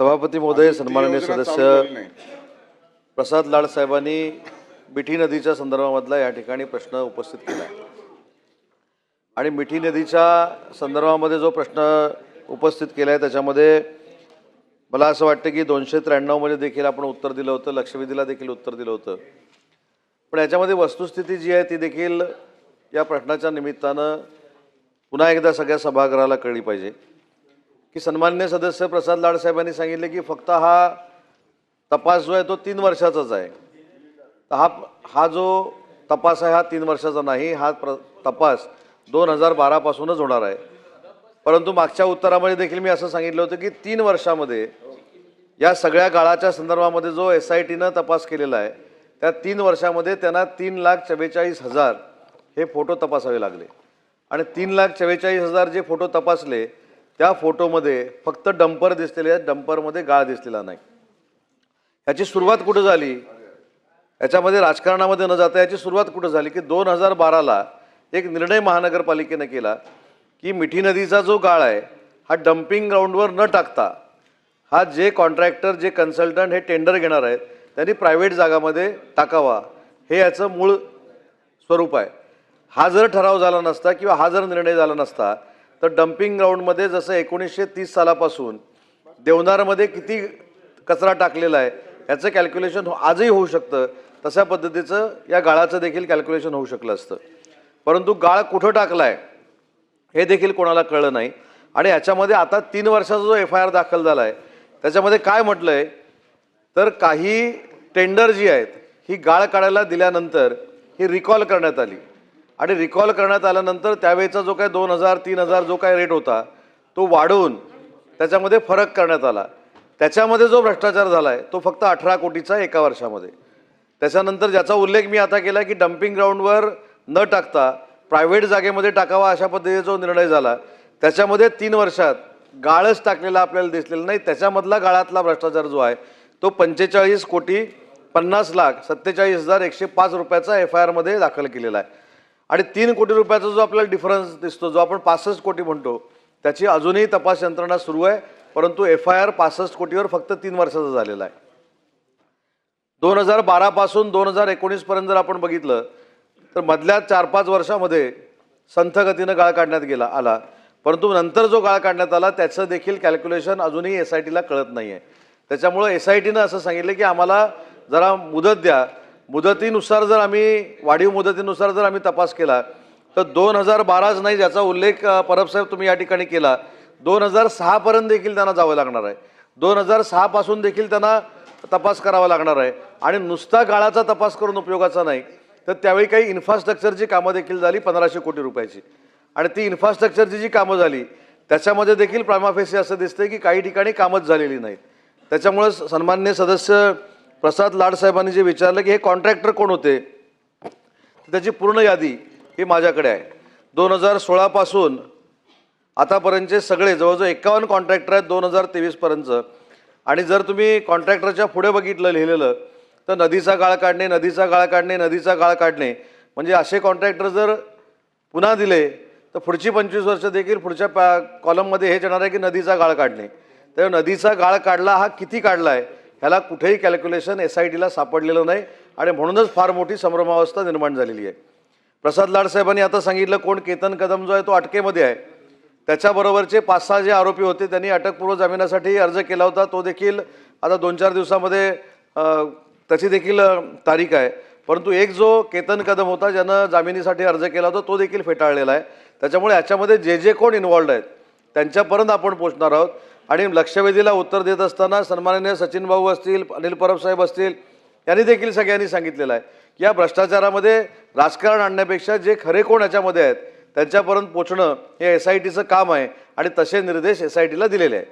सभापती महोदय सन्माननीय सदस्य. प्रसाद लाड साहेबांनी मिठी नदीच्या संदर्भामधला या ठिकाणी प्रश्न उपस्थित केला आहे. आणि मिठी नदीच्या संदर्भामध्ये जो प्रश्न उपस्थित केला आहे त्याच्यामध्ये मला असं वाटतं की दोनशे त्र्याण्णवमध्ये देखील आपण उत्तर दिलं होतं लक्षवेधीला देखील उत्तर दिलं होतं. पण याच्यामध्ये वस्तुस्थिती जी आहे ती देखील या प्रश्नाच्या निमित्तानं पुन्हा एकदा सगळ्या सभागृहाला कळली पाहिजे. की सन्मान्य सदस्य प्रसाद लाडसाहेबांनी सांगितले की फक्त हा तपास जो आहे तो तीन वर्षाचाच आहे. हा हा जो तपास आहे हा तीन वर्षाचा नाही हा प्र तपास दोन हजार बारापासूनच होणार आहे. परंतु मागच्या उत्तरामध्ये देखील मी असं सांगितलं होतं की तीन वर्षामध्ये या सगळ्या काळाच्या संदर्भामध्ये जो एस आय टीनं तपास केलेला आहे त्या तीन वर्षामध्ये त्यांना तीन लाख चव्वेचाळीस हजार हे फोटो तपासावे लागले. आणि तीन लाख चव्वेचाळीस हजार जे फोटो तपासले त्या फोटोमध्ये फक्त डंपर दिसलेले आहेत डंपरमध्ये गाळ दिसलेला नाही. याची सुरुवात कुठं झाली? याच्यामध्ये राजकारणामध्ये न जाता याची सुरुवात कुठं झाली की दोन हजार बाराला एक निर्णय महानगरपालिकेनं केला की मिठी नदीचा जो गाळ आहे हा डम्पिंग ग्राउंडवर न टाकता हा जे कॉन्ट्रॅक्टर जे कन्सल्टंट हे टेंडर घेणार आहेत त्यांनी प्रायव्हेट जागामध्ये टाकावा. हे याचं मूळ स्वरूप आहे. हा जर ठराव झाला नसता किंवा हा जर निर्णय झाला नसता तर डम्पिंग ग्राउंडमध्ये जसं एकोणीसशे तीस सालापासून देवनारमध्ये किती कचरा टाकलेला आहे याचं कॅल्क्युलेशन हो आजही होऊ शकतं. तशा पद्धतीचं या गाळाचं देखील कॅल्क्युलेशन होऊ शकलं असतं. परंतु गाळ कुठं टाकला आहे हे देखील कोणाला कळलं नाही. आणि याच्यामध्ये आता तीन वर्षाचा जो एफ आय आर दाखल झाला आहे त्याच्यामध्ये काय म्हटलं आहे तर काही टेंडर जी आहेत ही गाळ काढायला दिल्यानंतर ही रिकॉल करण्यात आली. आणि रिकॉल करण्यात आल्यानंतर त्यावेळेचा जो काय दोन हजार तीन हजार जो काय रेट होता तो वाढवून त्याच्यामध्ये फरक करण्यात आला. त्याच्यामध्ये जो भ्रष्टाचार झाला आहे तो फक्त अठरा कोटीचा एका वर्षामध्ये. त्याच्यानंतर ज्याचा उल्लेख मी आता केला की डम्पिंग ग्राउंडवर न टाकता प्रायव्हेट जागेमध्ये टाकावा अशा पद्धतीचा जो निर्णय झाला त्याच्यामध्ये तीन वर्षात गाळच टाकलेला आपल्याला दिसलेला नाही. त्याच्यामधला गाळातला भ्रष्टाचार जो आहे तो पंचेचाळीस कोटी पन्नास लाख सत्तेचाळीस हजार एकशे पाच रुपयाचा एफ आय आरमध्ये दाखल केलेला आहे. आणि तीन कोटी रुपयाचा जो आपल्याला डिफरन्स दिसतो जो आपण पासष्ट कोटी म्हणतो त्याची अजूनही तपास यंत्रणा सुरू आहे परंतु एफ आय आर पासष्ट कोटीवर फक्त तीन वर्षाचा झालेला आहे. दोन हजार बारापासून दोन हजार एकोणीसपर्यंत जर आपण बघितलं तर मधल्या चार पाच वर्षामध्ये संथगतीनं गाळ काढण्यात गेला आला. परंतु नंतर जो गाळ काढण्यात आला त्याचं देखील कॅल्क्युलेशन अजूनही एस आय टीला कळत नाही आहे त्याच्यामुळं एस आय टीनं असं सांगितलं की आम्हाला जरा मुदत द्या मुदतीनुसार जर आम्ही वाढीव मुदतीनुसार जर आम्ही तपास केला तर दोन हजार बाराच नाही ज्याचा उल्लेख परबसाहेब तुम्ही या ठिकाणी केला दोन हजार सहापर्यंत देखील त्यांना जावं लागणार आहे. दोन हजार सहापासून देखील त्यांना तपास करावा लागणार आहे. आणि नुसता गाळाचा तपास करून उपयोगाचा नाही तर त्यावेळी काही इन्फ्रास्ट्रक्चरची कामं देखील झाली पंधराशे कोटी रुपयाची. आणि ती इन्फ्रास्ट्रक्चरची जी कामं झाली त्याच्यामध्ये देखील प्रामाफेसी असं दिसतंय की काही ठिकाणी कामच झालेली नाहीत. त्याच्यामुळं सन्मान्य सदस्य प्रसाद लाडसाहेबांनी जे विचारलं की हे कॉन्ट्रॅक्टर कोण होते? त्याची पूर्ण यादी ही माझ्याकडे आहे. दोन हजार सोळापासून आतापर्यंतचे सगळे जवळजवळ एकावन्न कॉन्ट्रॅक्टर आहेत दोन हजार तेवीसपर्यंतचं आणि जर तुम्ही कॉन्ट्रॅक्टरच्या पुढे बघितलं लिहिलेलं तर नदीचा गाळ काढणे नदीचा गाळ काढणे नदीचा गाळ काढणे म्हणजे असे कॉन्ट्रॅक्टर जर पुन्हा दिले तर पुढची पंचवीस वर्ष देखील पुढच्या पॅ कॉलममध्ये हेच येणार आहे की नदीचा गाळ काढणे. तर नदीचा गाळ काढला हा किती काढला आहे ह्याला कुठेही कॅल्क्युलेशन एस आय टीला सापडलेलं नाही आणि म्हणूनच फार मोठी संभ्रमावस्था निर्माण झालेली आहे. प्रसाद लाडसाहेबांनी आता सांगितलं कोण केतन कदम जो आहे तो अटकेमध्ये आहे. त्याच्याबरोबरचे पाच सहा जे आरोपी होते त्यांनी अटकपूर्व जामिनासाठी अर्ज केला होता. तो देखील आता दोन चार दिवसामध्ये त्याची देखील तारीख आहे. परंतु एक जो केतन कदम होता ज्यानं जामिनीसाठी अर्ज केला होता तो देखील फेटाळलेला आहे. त्याच्यामुळे याच्यामध्ये जे जे कोण इन्वॉल्ड आहेत त्यांच्यापर्यंत आपण पोचणार आहोत. आणि लक्षवेधीला उत्तर देत असताना सन्माननीय सचिन भाऊ असतील अनिल परब साहेब असतील यांनी देखील सगळ्यांनी सांगितलेलं आहे. की या भ्रष्टाचारामध्ये राजकारण आणण्यापेक्षा जे खरे कोण याच्यामध्ये आहेत त्यांच्यापर्यंत पोचणं हे एस आय टीचं काम आहे आणि तसे निर्देश एस आय टीला दिलेले आहेत.